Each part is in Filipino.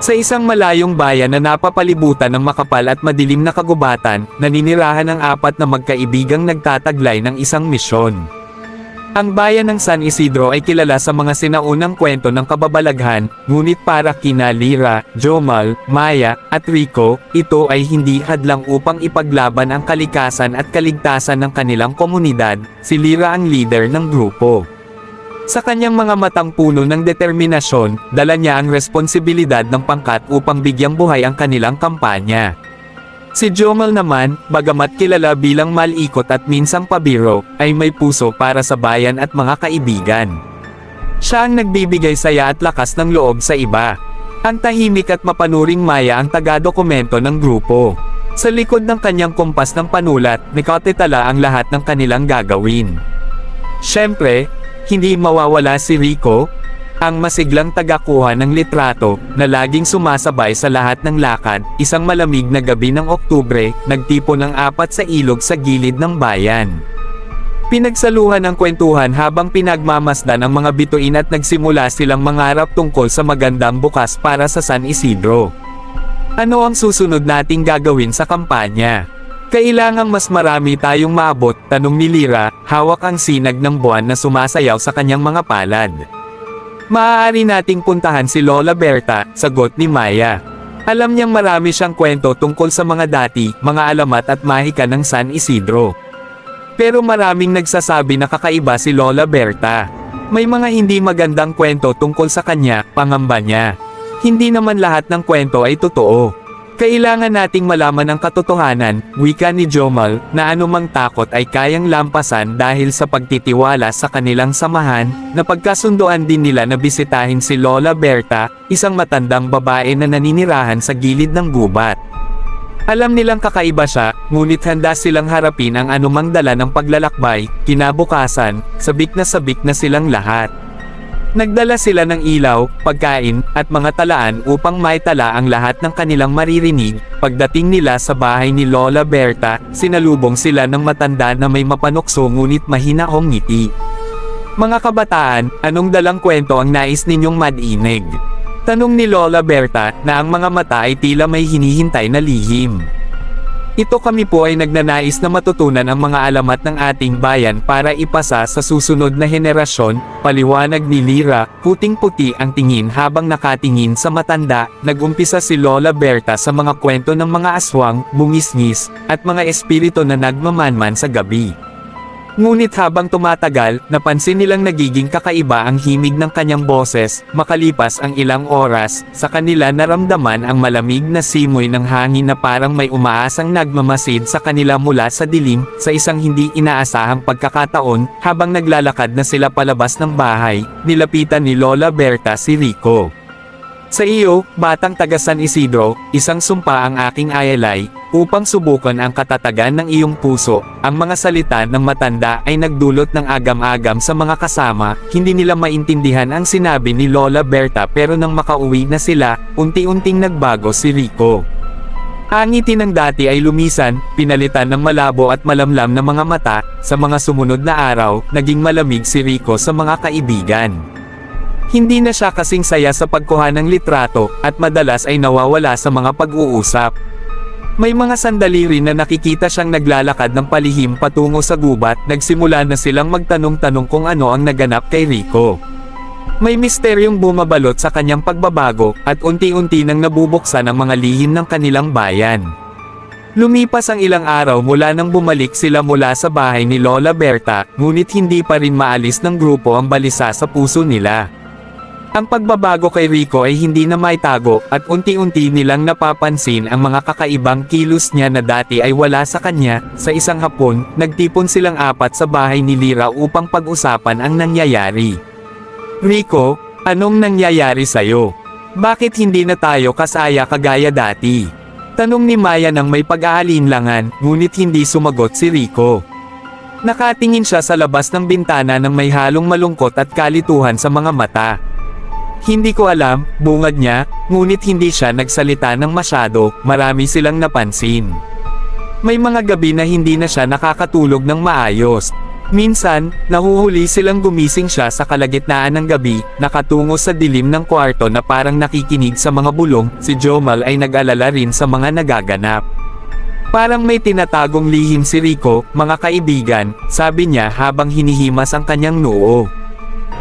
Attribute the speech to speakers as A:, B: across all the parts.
A: Sa isang malayong bayan na napapalibutan ng makapal at madilim na kagubatan, naninirahan ang apat na magkaibigang nagtataglay ng isang misyon. Ang bayan ng San Isidro ay kilala sa mga sinaunang kwento ng kababalaghan, ngunit para kina Lira, Jomal, Maya, at Rico, ito ay hindi hadlang upang ipaglaban ang kalikasan at kaligtasan ng kanilang komunidad, si Lira ang leader ng grupo. Sa kanyang mga matang puno ng determinasyon, dala niya ang responsibilidad ng pangkat upang bigyang buhay ang kanilang kampanya. Si Jomal naman, bagamat kilala bilang malikot at minsang pabiro, ay may puso para sa bayan at mga kaibigan. Siya ang nagbibigay saya at lakas ng loob sa iba. Ang tahimik at mapanuring Maya ang taga-dokumento ng grupo. Sa likod ng kanyang kumpas ng panulat, nakatetala ang lahat ng kanilang gagawin. Siyempre, hindi mawawala si Rico, ang masiglang tagakuha ng litrato, na laging sumasabay sa lahat ng lakad, isang malamig na gabi ng Oktubre, nagtipo ng apat sa ilog sa gilid ng bayan. Pinagsaluhan ang kwentuhan habang pinagmamasdan ang mga bituin at nagsimula silang mangarap tungkol sa magandang bukas para sa San Isidro. Ano ang susunod nating gagawin sa kampanya? Kailangang mas marami tayong maabot, tanong ni Lira, hawak ang sinag ng buwan na sumasayaw sa kanyang mga palad. Maaari nating puntahan si Lola Berta, sagot ni Maya. Alam niyang marami siyang kwento tungkol sa mga dati, mga alamat at mahika ng San Isidro. Pero maraming nagsasabi na kakaiba si Lola Berta. May mga hindi magandang kwento tungkol sa kanya, pangamba niya. Hindi naman lahat ng kwento ay totoo. Kailangan nating malaman ang katotohanan, wika ni Jomal, na anumang takot ay kayang lampasan dahil sa pagtitiwala sa kanilang samahan, na pagkasunduan din nila na bisitahin si Lola Berta, isang matandang babae na naninirahan sa gilid ng gubat. Alam nilang kakaiba siya, ngunit handa silang harapin ang anumang dala ng paglalakbay, kinabukasan, sabik na sabik na silang lahat. Nagdala sila ng ilaw, pagkain, at mga talaan upang maitala ang lahat ng kanilang maririnig. Pagdating nila sa bahay ni Lola Berta, sinalubong sila ng matanda na may mapanokso ngunit mahinahong ngiti. Mga kabataan, anong dalang kwento ang nais ninyong madinig? Tanong ni Lola Berta na ang mga mata ay tila may hinihintay na lihim. Ito kami po ay nagnanais na matutunan ang mga alamat ng ating bayan para ipasa sa susunod na henerasyon, paliwanag ni Lira, puting-puti ang tingin habang nakatingin sa matanda, nagumpisa si Lola Berta sa mga kwento ng mga aswang, bungis-ngis, at mga espiritu na nagmamanman sa gabi. Ngunit habang tumatagal, napansin nilang nagiging kakaiba ang himig ng kanyang boses, makalipas ang ilang oras, sa kanila naramdaman ang malamig na simoy ng hangin na parang may umaasang nagmamasid sa kanila mula sa dilim, sa isang hindi inaasahang pagkakataon, habang naglalakad na sila palabas ng bahay, nilapitan ni Lola Berta si Rico. Sa iyo, batang taga San Isidro, isang sumpa ang aking ayalay, upang subukan ang katatagan ng iyong puso. Ang mga salita ng matanda ay nagdulot ng agam-agam sa mga kasama, hindi nila maintindihan ang sinabi ni Lola Berta pero nang makauwi na sila, unti-unting nagbago si Rico. Ang ngiti ng dati ay lumisan, pinalitan ng malabo at malamlam na mga mata, sa mga sumunod na araw, naging malamig si Rico sa mga kaibigan. Hindi na siya kasing saya sa pagkuha ng litrato, at madalas ay nawawala sa mga pag-uusap. May mga sandali rin na nakikita siyang naglalakad ng palihim patungo sa gubat, nagsimula na silang magtanong-tanong kung ano ang naganap kay Rico. May misteryong bumabalot sa kanyang pagbabago, at unti-unti nang nabubuksan ang mga lihim ng kanilang bayan. Lumipas ang ilang araw mula nang bumalik sila mula sa bahay ni Lola Berta, ngunit hindi pa rin maalis ng grupo ang balisa sa puso nila. Ang pagbabago kay Rico ay hindi na maitago, at unti-unti nilang napapansin ang mga kakaibang kilos niya na dati ay wala sa kanya. Sa isang hapon, nagtipon silang apat sa bahay ni Lira upang pag-usapan ang nangyayari. Rico, anong nangyayari sa'yo? Bakit hindi na tayo kasaya kagaya dati? Tanong ni Maya nang may pag-aalinlangan, ngunit hindi sumagot si Rico. Nakatingin siya sa labas ng bintana ng may halong malungkot at kalituhan sa mga mata. Hindi ko alam, bungad niya, ngunit hindi siya nagsalita ng masyado, marami silang napansin. May mga gabi na hindi na siya nakakatulog ng maayos. Minsan, nahuhuli silang gumising siya sa kalagitnaan ng gabi, nakatungo sa dilim ng kwarto na parang nakikinig sa mga bulong, si Jomal ay nag-alala rin sa mga nagaganap. Parang may tinatagong lihim si Rico, mga kaibigan, sabi niya habang hinihimas ang kanyang noo.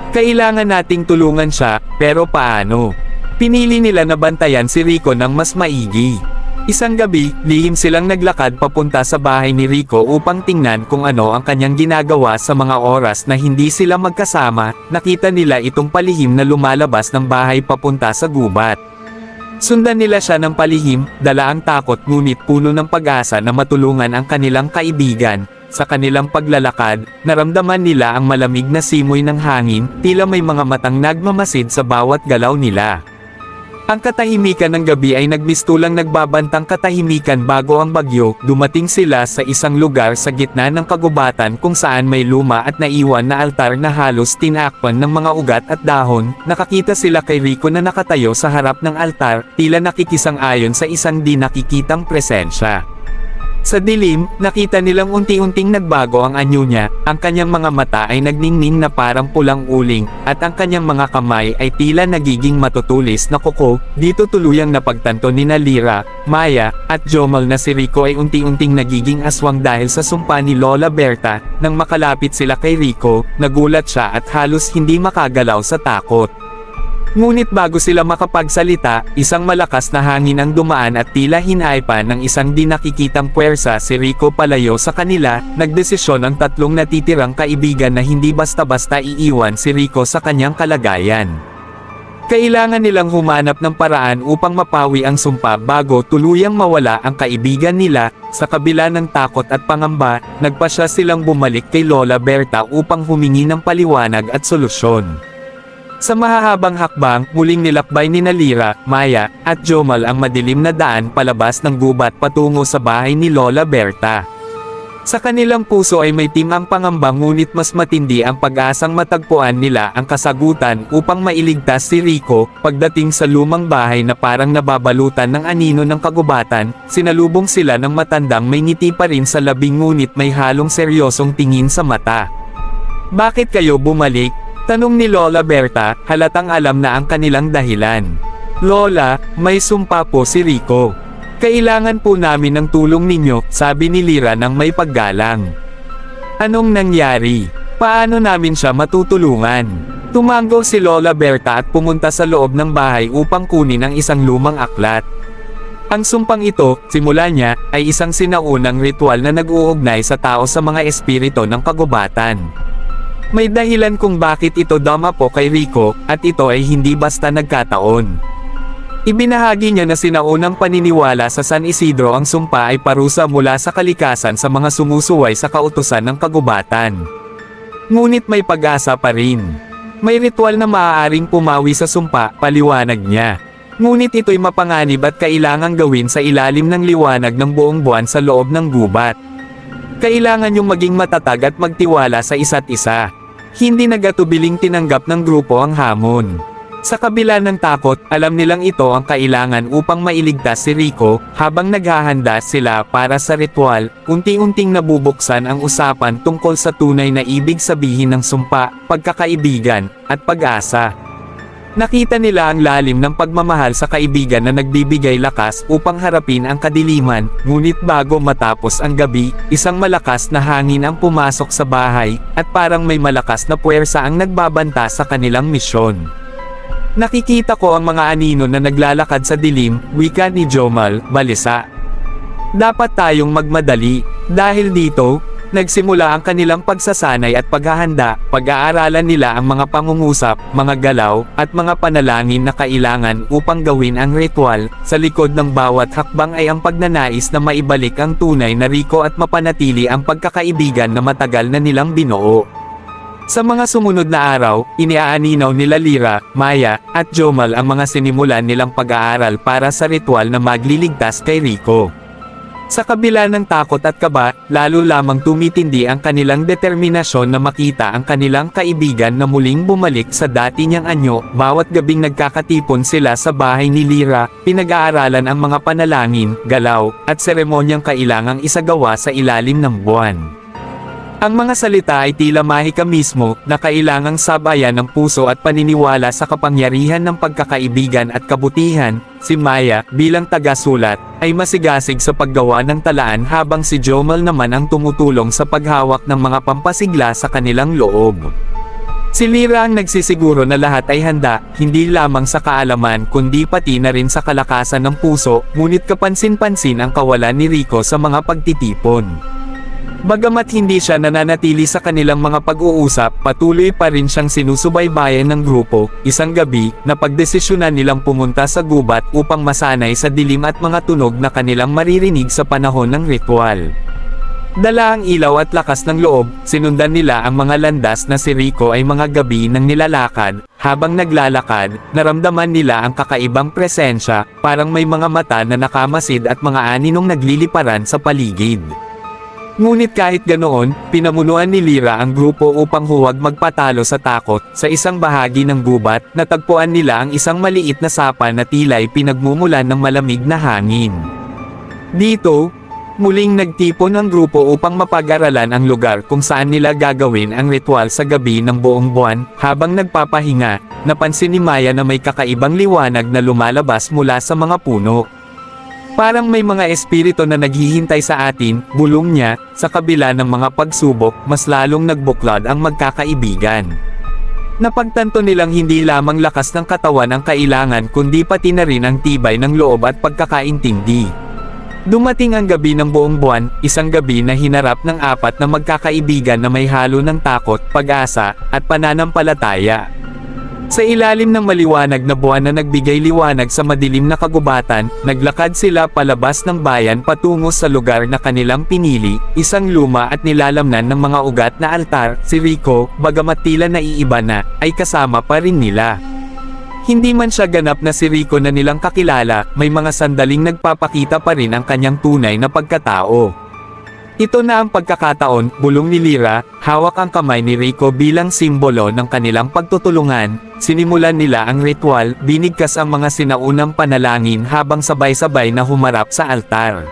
A: Kailangan nating tulungan siya, pero paano? Pinili nila na bantayan si Rico ng mas maigi. Isang gabi, lihim silang naglakad papunta sa bahay ni Rico upang tingnan kung ano ang kanyang ginagawa sa mga oras na hindi sila magkasama, nakita nila itong palihim na lumalabas ng bahay papunta sa gubat. Sundan nila siya ng palihim, dala ang takot ngunit puno ng pag-asa na matulungan ang kanilang kaibigan. Sa kanilang paglalakad, naramdaman nila ang malamig na simoy ng hangin, tila may mga matang nagmamasid sa bawat galaw nila. Ang katahimikan ng gabi ay nagmistulang nagbabantang katahimikan bago ang bagyo, dumating sila sa isang lugar sa gitna ng kagubatan kung saan may luma at naiwan na altar na halos tinakpan ng mga ugat at dahon, nakakita sila kay Rico na nakatayo sa harap ng altar, tila nakikisang ayon sa isang di nakikitang presensya. Sa dilim, nakita nilang unti-unting nagbago ang anyo niya, ang kanyang mga mata ay nagningning na parang pulang uling, at ang kanyang mga kamay ay tila nagiging matutulis na kuko, dito tuluyang napagtanto ni Nalira, Maya, at Jomal na si Rico ay unti-unting nagiging aswang dahil sa sumpa ni Lola Berta, nang makalapit sila kay Rico, nagulat siya at halos hindi makagalaw sa takot. Ngunit bago sila makapagsalita, isang malakas na hangin ang dumaan at tila hinaipan ng isang di nakikitang puwersa si Rico palayo sa kanila, nagdesisyon ang tatlong natitirang kaibigan na hindi basta-basta iiwan si Rico sa kanyang kalagayan. Kailangan nilang humanap ng paraan upang mapawi ang sumpa bago tuluyang mawala ang kaibigan nila, sa kabila ng takot at pangamba, nagpasya silang bumalik kay Lola Berta upang humingi ng paliwanag at solusyon. Sa mahahabang hakbang, muling nilakbay ni Nalira, Maya, at Jomal ang madilim na daan palabas ng gubat patungo sa bahay ni Lola Berta. Sa kanilang puso ay may timang pangamba ngunit mas matindi ang pag-asang matagpuan nila ang kasagutan upang mailigtas si Rico, pagdating sa lumang bahay na parang nababalutan ng anino ng kagubatan, sinalubong sila ng matandang may ngiti pa rin sa labing ngunit may halong seryosong tingin sa mata. Bakit kayo bumalik? Tanong ni Lola Berta, halatang alam na ang kanilang dahilan. Lola, may sumpa po si Rico. Kailangan po namin ng tulong ninyo, sabi ni Lira ng may paggalang. Anong nangyari? Paano namin siya matutulungan? Tumango si Lola Berta at pumunta sa loob ng bahay upang kunin ang isang lumang aklat. Ang sumpang ito, simula niya, ay isang sinaunang ritual na nag-uugnay sa tao sa mga espirito ng kagubatan. May dahilan kung bakit ito dama po kay Rico, at ito ay hindi basta nagkataon. Ibinahagi niya na sinaunang paniniwala sa San Isidro ang sumpa ay parusa mula sa kalikasan sa mga sumusuway sa kautusan ng kagubatan. Ngunit may pag-asa pa rin. May ritual na maaaring pumawi sa sumpa, paliwanag niya. Ngunit ito'y mapanganib at kailangang gawin sa ilalim ng liwanag ng buong buwan sa loob ng gubat. Kailangan yung maging matatag at magtiwala sa isa't isa. Hindi nagatubiling tinanggap ng grupo ang hamon. Sa kabila ng takot, alam nilang ito ang kailangan upang mailigtas si Rico, habang naghahanda sila para sa ritual, unti-unting nabubuksan ang usapan tungkol sa tunay na ibig sabihin ng sumpa, pagkakaibigan, at pag-asa. Nakita nila ang lalim ng pagmamahal sa kaibigan na nagbibigay lakas upang harapin ang kadiliman, ngunit bago matapos ang gabi, isang malakas na hangin ang pumasok sa bahay, at parang may malakas na puwersa ang nagbabanta sa kanilang misyon. Nakikita ko ang mga anino na naglalakad sa dilim, wika ni Jomal, balisa. Dapat tayong magmadali, dahil dito, nagsimula ang kanilang pagsasanay at paghahanda, pag-aaralan nila ang mga pangungusap, mga galaw, at mga panalangin na kailangan upang gawin ang ritual, sa likod ng bawat hakbang ay ang pagnanais na maibalik ang tunay na Rico at mapanatili ang pagkakaibigan na matagal na nilang binuo. Sa mga sumunod na araw, iniaaninaw nila Lira, Maya, at Jomal ang mga sinimulan nilang pag-aaral para sa ritual na magliligtas kay Rico. Sa kabila ng takot at kaba, lalo lamang tumitindi ang kanilang determinasyon na makita ang kanilang kaibigan na muling bumalik sa dati niyang anyo, bawat gabing nagkakatipon sila sa bahay ni Lira, pinag-aaralan ang mga panalangin, galaw, at seremonyang kailangang isagawa sa ilalim ng buwan. Ang mga salita ay tila mahika mismo na kailangang sabayan ng puso at paniniwala sa kapangyarihan ng pagkakaibigan at kabutihan. Si Maya, bilang tagasulat, ay masigasig sa paggawa ng talaan habang si Jomel naman ang tumutulong sa paghawak ng mga pampasigla sa kanilang loob. Si Lira ang nagsisiguro na lahat ay handa, hindi lamang sa kaalaman kundi pati na rin sa kalakasan ng puso, ngunit kapansin-pansin ang kawalan ni Rico sa mga pagtitipon. Bagamat hindi siya nananatili sa kanilang mga pag-uusap, patuloy pa rin siyang sinusubaybayan ng grupo, isang gabi, na pagdesisyonan nilang pumunta sa gubat upang masanay sa dilim at mga tunog na kanilang maririnig sa panahon ng ritual. Dala ang ilaw at lakas ng loob, sinundan nila ang mga landas na si Rico ay mga gabi ng nilalakad, habang naglalakad, naramdaman nila ang kakaibang presensya, parang may mga mata na nakamasid at mga aninong nagliliparan sa paligid. Ngunit kahit ganoon, pinamunuan ni Lira ang grupo upang huwag magpatalo sa takot. Sa isang bahagi ng gubat, natagpuan nila ang isang maliit na sapa na tila'y pinagmumulan ng malamig na hangin. Dito, muling nagtipon ang grupo upang mapag-aralan ang lugar kung saan nila gagawin ang ritual sa gabi ng buong buwan. Habang nagpapahinga, napansin ni Maya na may kakaibang liwanag na lumalabas mula sa mga puno. Parang may mga espiritu na naghihintay sa atin, bulong niya, sa kabila ng mga pagsubok, mas lalong nagbuklod ang magkakaibigan. Napagtanto nilang hindi lamang lakas ng katawan ang kailangan kundi pati na rin ang tibay ng loob at pagkakaintindi. Dumating ang gabi ng buong buwan, isang gabi na hinarap ng apat na magkakaibigan na may halo ng takot, pag-asa, at pananampalataya. Sa ilalim ng maliwanag na buwan na nagbigay liwanag sa madilim na kagubatan, naglakad sila palabas ng bayan patungo sa lugar na kanilang pinili, isang luma at nilalamnan ng mga ugat na altar, si Rico, bagamat tila naiiba na, ay kasama pa rin nila. Hindi man siya ganap na si Rico na nilang kakilala, may mga sandaling nagpapakita pa rin ang kanyang tunay na pagkatao. Ito na ang pagkakataon, bulong ni Lira, hawak ang kamay ni Rico bilang simbolo ng kanilang pagtutulungan, sinimulan nila ang ritual, binigkas ang mga sinaunang panalangin habang sabay-sabay na humarap sa altar.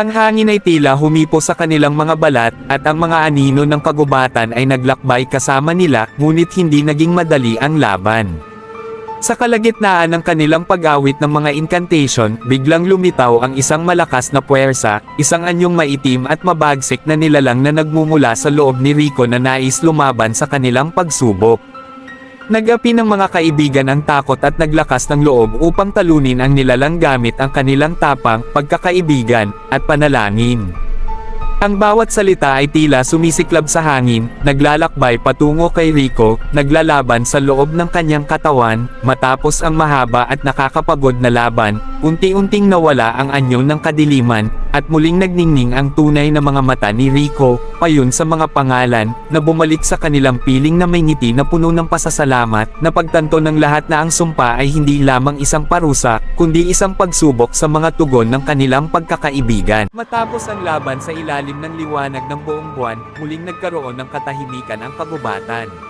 A: Ang hangin ay tila humipo sa kanilang mga balat, at ang mga anino ng kagubatan ay naglakbay kasama nila, ngunit hindi naging madali ang laban. Sa kalagitnaan ng kanilang pag-awit ng mga incantation, biglang lumitaw ang isang malakas na puwersa, isang anyong maitim at mabagsik na nilalang na nagmumula sa loob ni Rico na nais lumaban sa kanilang pagsubok. Nagapi ng mga kaibigan ang takot at naglakas ng loob upang talunin ang nilalang gamit ang kanilang tapang, pagkakaibigan, at panalangin. Ang bawat salita ay tila sumisiklab sa hangin, naglalakbay patungo kay Rico, naglalaban sa loob ng kanyang katawan, matapos ang mahaba at nakakapagod na laban, unti-unting nawala ang anyo ng kadiliman, at muling nagningning ang tunay na mga mata ni Rico, payon sa mga pangalan, na bumalik sa kanilang piling na may ngiti na puno ng pasasalamat, na pagtanto ng lahat na ang sumpa ay hindi lamang isang parusa, kundi isang pagsubok sa mga tugon ng kanilang pagkakaibigan. Matapos ang laban sa ilalim ng liwanag ng buong buwan, muling nagkaroon ng katahimikan ang kagubatan.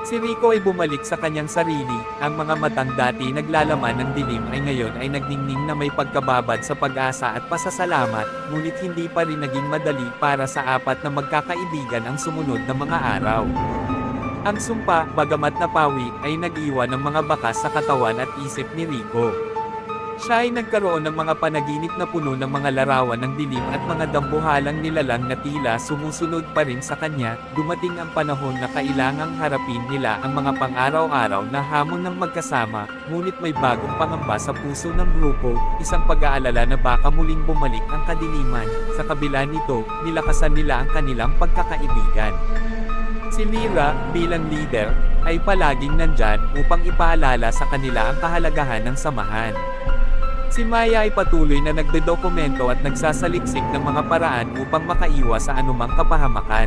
A: Si Rico ay bumalik sa kanyang sarili, ang mga matang dati naglalaman ng dilim ay ngayon ay nagningning na may pagkababad sa pag-asa at pasasalamat, ngunit hindi pa rin naging madali para sa apat na magkakaibigan ang sumunod na mga araw. Ang sumpa, bagamat napawi, ay nag-iwan ng mga bakas sa katawan at isip ni Rico. Siya ay nagkaroon ng mga panaginip na puno ng mga larawan ng dilim at mga dambuhalang nilalang na tila sumusunod pa rin sa kanya, dumating ang panahon na kailangang harapin nila ang mga pang-araw-araw na hamon ng magkasama, ngunit may bagong pangamba sa puso ng grupo, isang pag-aalala na baka muling bumalik ang kadiliman, sa kabila nito, nilakasan nila ang kanilang pagkakaibigan. Si Lira, bilang leader, ay palaging nandyan upang ipaalala sa kanila ang kahalagahan ng samahan. Si Maya ay patuloy na nagdedokumento at nagsasaliksik ng mga paraan upang makaiwas sa anumang kapahamakan.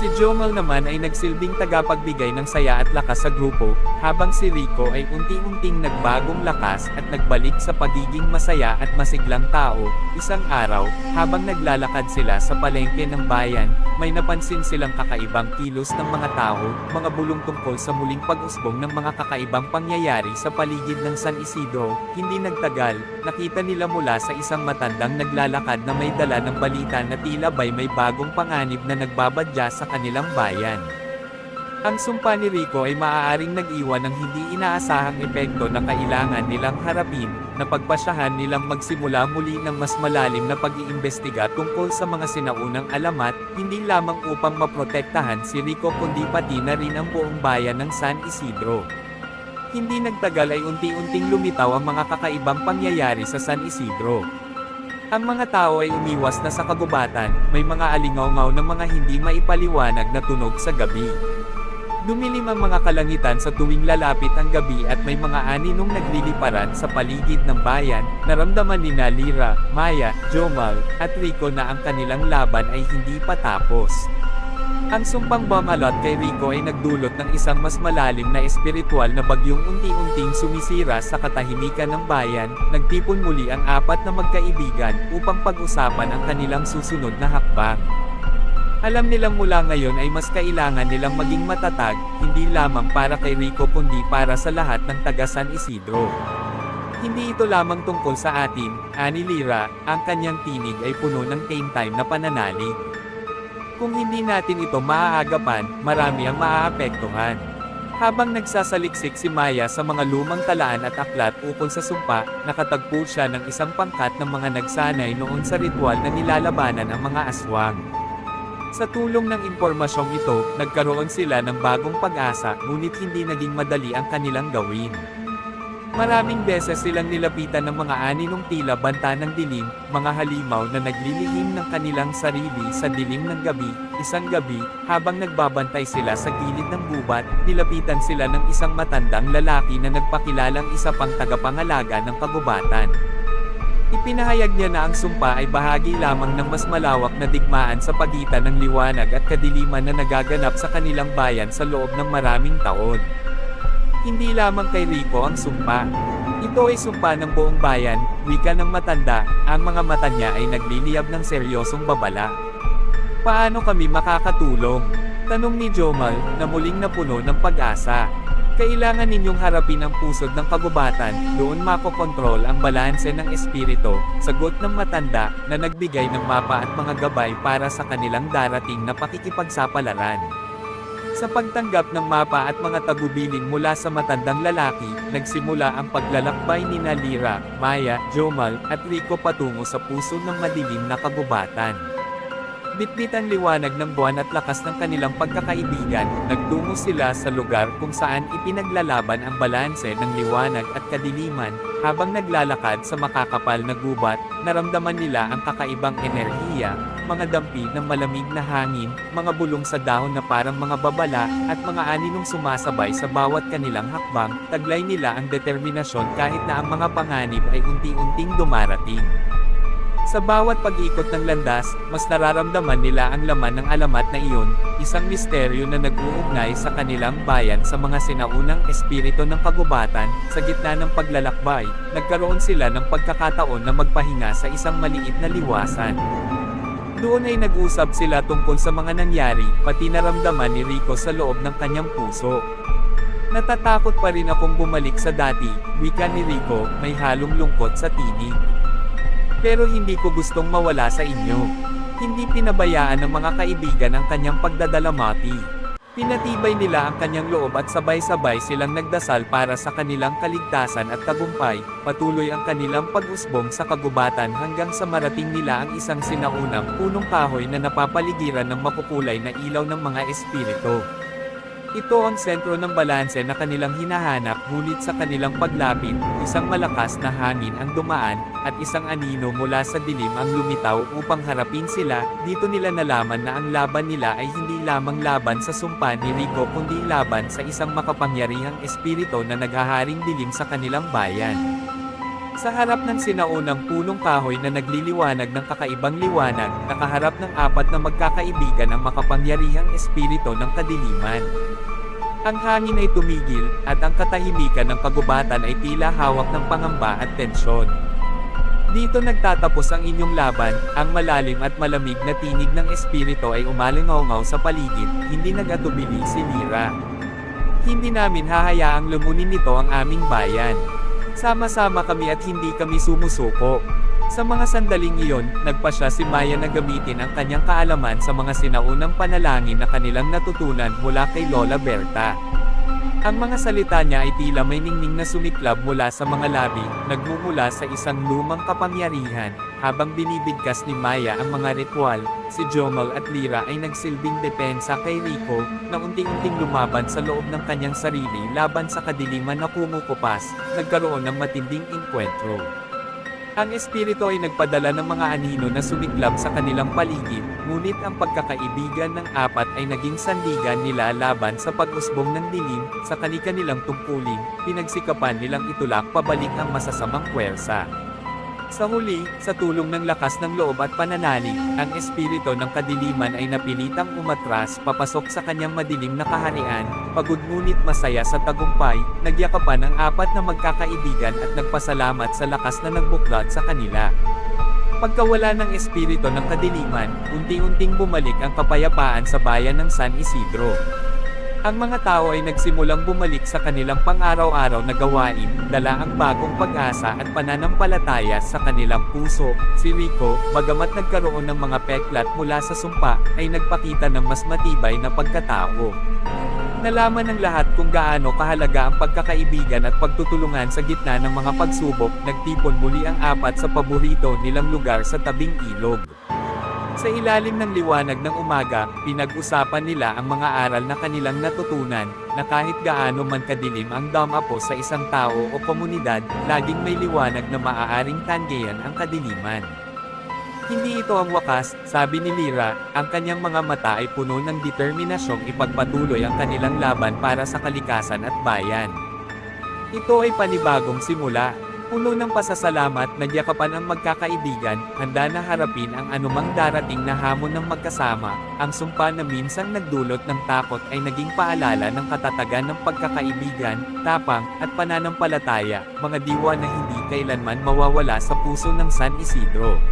A: Si Jomal naman ay nagsilbing tagapagbigay ng saya at lakas sa grupo, habang si Rico ay unti-unting nagbagong lakas at nagbalik sa pagiging masaya at masiglang tao. Isang araw, habang naglalakad sila sa palengke ng bayan, may napansin silang kakaibang kilos ng mga tao, mga bulong tungkol sa muling pag-usbong ng mga kakaibang pangyayari sa paligid ng San Isidro. Hindi nagtagal, nakita nila mula sa isang matandang naglalakad na may dala ng balita na tila ba'y may bagong panganib na nagbabadya sa kanilang bayan. Ang sumpa ni Rico ay maaaring nag-iwan ng hindi inaasahang epekto na kailangan nilang harapin, na pagpasyahan nilang magsimula muli ng mas malalim na pag-iimbestiga tungkol sa mga sinaunang alamat, hindi lamang upang maprotektahan si Rico kundi pati na rin ang buong bayan ng San Isidro. Hindi nagtagal ay unti-unting lumitaw ang mga kakaibang pangyayari sa San Isidro. Ang mga tao ay umiwas na sa kagubatan, may mga alingaw-ngaw ng mga hindi maipaliwanag na tunog sa gabi. Dumilim ang mga kalangitan sa tuwing lalapit ang gabi at may mga aninong nagliliparan sa paligid ng bayan, naramdaman ni Lira, Maya, Jomal, at Rico na ang kanilang laban ay hindi pa tapos. Ang sumpang bumalot kay Rico ay nagdulot ng isang mas malalim na espiritual na bagyong unti-unting sumisira sa katahimikan ng bayan, nagtipon muli ang apat na magkaibigan upang pag-usapan ang kanilang susunod na hakbang. Alam nilang mula ngayon ay mas kailangan nilang maging matatag, hindi lamang para kay Rico kundi para sa lahat ng taga San Isidro. Hindi ito lamang tungkol sa atin, ani Lira, ang kanyang tinig ay puno ng cane time na pananalig. Kung hindi natin ito maaagapan, marami ang maaapektuhan. Habang nagsasaliksik si Maya sa mga lumang talaan at aklat ukol sa sumpa, nakatagpo siya ng isang pangkat ng mga nagsanay noon sa ritual na nilalabanan ang mga aswang. Sa tulong ng impormasyong ito, nagkaroon sila ng bagong pag-asa, ngunit hindi naging madali ang kanilang gawin. Maraming beses silang nilapitan ng mga aninong tila banta ng dilim, mga halimaw na naglilihim ng kanilang sarili sa dilim ng gabi. Isang gabi, habang nagbabantay sila sa gilid ng gubat, nilapitan sila ng isang matandang lalaki na nagpakilalang isa pang tagapangalaga ng kagubatan. Ipinahayag niya na ang sumpa ay bahagi lamang ng mas malawak na digmaan sa pagitan ng liwanag at kadiliman na nagaganap sa kanilang bayan sa loob ng maraming taon. Hindi lamang kay Rico ang sumpa. Ito ay sumpa ng buong bayan, wika ng matanda, ang mga mata niya ay nagliliyab ng seryosong babala. Paano kami makakatulong? Tanong ni Jomal, na muling napuno ng pag-asa. Kailangan ninyong harapin ang pusod ng kagubatan, doon makokontrol ang balanse ng espirito, sagot ng matanda, na nagbigay ng mapa at mga gabay para sa kanilang darating na pakikipagsapalaran. Sa pagtanggap ng mapa at mga tagubilin mula sa matandang lalaki, nagsimula ang paglalakbay ni Nalira, Maya, Jomal, at Rico patungo sa puso ng madilim na kagubatan. Bitbit ang liwanag ng buwan at lakas ng kanilang pagkakaibigan, nagtungo sila sa lugar kung saan ipinaglalaban ang balanse ng liwanag at kadiliman, habang naglalakad sa makakapal na gubat, naramdaman nila ang kakaibang enerhiya, mga dampi ng malamig na hangin, mga bulong sa dahon na parang mga babala, at mga aninong sumasabay sa bawat kanilang hakbang, taglay nila ang determinasyon kahit na ang mga panganib ay unti-unting dumarating. Sa bawat pag-ikot ng landas, mas nararamdaman nila ang laman ng alamat na iyon, isang misteryo na nag-uugnay sa kanilang bayan sa mga sinaunang espiritu ng kagubatan, sa gitna ng paglalakbay, nagkaroon sila ng pagkakataon na magpahinga sa isang maliit na liwasan. Doon ay nag-usap sila tungkol sa mga nangyari, pati naramdaman ni Rico sa loob ng kanyang puso. Natatakot pa rin akong bumalik sa dati, wika ni Rico, may halong lungkot sa tinig. Pero hindi ko gustong mawala sa inyo. Hindi pinabayaan ng mga kaibigan ang kanyang pagdadalamati. Pinatibay nila ang kanyang loob at sabay-sabay silang nagdasal para sa kanilang kaligtasan at tagumpay, patuloy ang kanilang pag-usbong sa kagubatan hanggang sa marating nila ang isang sinaunang punong kahoy na napapaligiran ng makukulay na ilaw ng mga espiritu. Ito ang sentro ng balanse na kanilang hinahanap ngunit sa kanilang paglapit, isang malakas na hangin ang dumaan, at isang anino mula sa dilim ang lumitaw upang harapin sila, dito nila nalaman na ang laban nila ay hindi lamang laban sa sumpa ni Rico kundi laban sa isang makapangyarihang espiritu na naghaharing dilim sa kanilang bayan. Sa harap ng sinaunang punong kahoy na nagliliwanag ng kakaibang liwanag, nakaharap ng apat na magkakaibigan ang makapangyarihang espiritu ng kadiliman. Ang hangin ay tumigil, at ang katahimikan ng kagubatan ay tila hawak ng pangamba at tensyon. Dito nagtatapos ang inyong laban, ang malalim at malamig na tinig ng espiritu ay umalingaw sa paligid, hindi nag-atubili si Lira. Hindi namin hahayaang lumunin nito ang aming bayan. Sama-sama kami at hindi kami sumusuko. Sa mga sandaling iyon, nagpasya si Maya na gamitin ang kanyang kaalaman sa mga sinaunang panalangin na kanilang natutunan mula kay Lola Berta. Ang mga salita niya ay tila may ningning na sumiklab mula sa mga labi, nagmumula sa isang lumang kapangyarihan, habang binibigkas ni Maya ang mga ritual, si Jomal at Lira ay nagsilbing depensa kay Rico, na unting-unting lumaban sa loob ng kanyang sarili laban sa kadiliman na kumukupas, nagkaroon ng matinding inkwentro. Ang espiritu ay nagpadala ng mga anino na sumiklab sa kanilang paligid, ngunit ang pagkakaibigan ng apat ay naging sandigan nila laban sa pag-usbong ng dilim, sa kanilang tungkulin, pinagsikapan nilang itulak pabalik ang masasamang puwersa. Sa huli, sa tulong ng lakas ng loob at pananalig, ang espiritu ng kadiliman ay napilitang umatras papasok sa kanyang madilim na kaharian, pagod ngunit masaya sa tagumpay, nagyakapan ang apat na magkakaibigan at nagpasalamat sa lakas na nagbuklat sa kanila. Pagkawala ng espiritu ng kadiliman, unti-unting bumalik ang kapayapaan sa bayan ng San Isidro. Ang mga tao ay nagsimulang bumalik sa kanilang pang-araw-araw na gawain, dala ang bagong pag-asa at pananampalataya sa kanilang puso. Si Rico, bagamat nagkaroon ng mga peklat mula sa sumpa, ay nagpakita ng mas matibay na pagkatao. Nalaman ng lahat kung gaano kahalaga ang pagkakaibigan at pagtutulungan sa gitna ng mga pagsubok, nagtipon muli ang apat sa paborito nilang lugar sa tabing ilog. Sa ilalim ng liwanag ng umaga, pinag-usapan nila ang mga aral na kanilang natutunan, na kahit gaano man kadilim ang damapo sa isang tao o komunidad, laging may liwanag na maaaring tanggayan ang kadiliman. Hindi ito ang wakas, sabi ni Lira, ang kanyang mga mata ay puno ng determinasyong ipagpatuloy ang kanilang laban para sa kalikasan at bayan. Ito ay panibagong simula, Puno ng pasasalamat, nagyakapan ang magkakaibigan, handa na harapin ang anumang darating na hamon ng magkasama. Ang sumpa na minsang nagdulot ng takot ay naging paalala ng katatagan ng pagkakaibigan, tapang, at pananampalataya, mga diwa na hindi kailanman mawawala sa puso ng San Isidro.